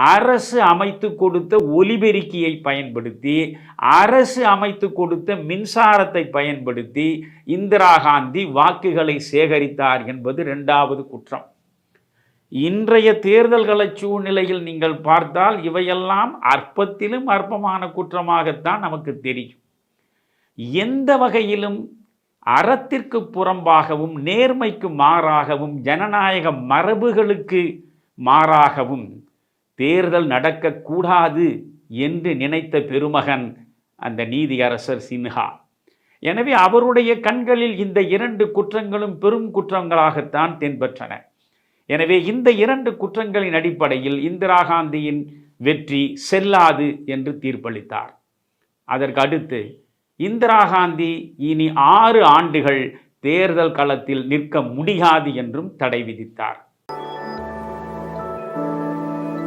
அரசு அமைத்து கொடுத்த ஒலிபெருக்கியை பயன்படுத்தி அரசு அமைத்து கொடுத்த மின்சாரத்தை பயன்படுத்தி இந்திரா காந்தி வாக்குகளை சேகரித்தார் என்பது ரெண்டாவது குற்றம். இன்றைய தேர்தல்கள சூழ்நிலையில் நீங்கள் பார்த்தால் இவையெல்லாம் அற்பத்திலும் அற்பமான குற்றமாகத்தான் நமக்கு தெரியும். எந்த வகையிலும் அறத்திற்கு புறம்பாகவும் நேர்மைக்கு மாறாகவும் ஜனநாயக மரபுகளுக்கு மாறாகவும் தேர்தல் நடக்கக்கூடாது என்று நினைத்த பெருமகன் அந்த நீதியரசர் சின்ஹா. எனவே அவருடைய கண்களில் இந்த இரண்டு குற்றங்களும் பெரும் குற்றங்களாகத்தான் தென்பற்றன. எனவே இந்த இரண்டு குற்றங்களின் அடிப்படையில் இந்திரா காந்தியின் வெற்றி செல்லாது என்று தீர்ப்பளித்தார். அதற்கு அடுத்து இந்திரா காந்தி இனி ஆறு ஆண்டுகள் தேர்தல் களத்தில் நிற்க முடியாது என்றும் தடை விதித்தார்.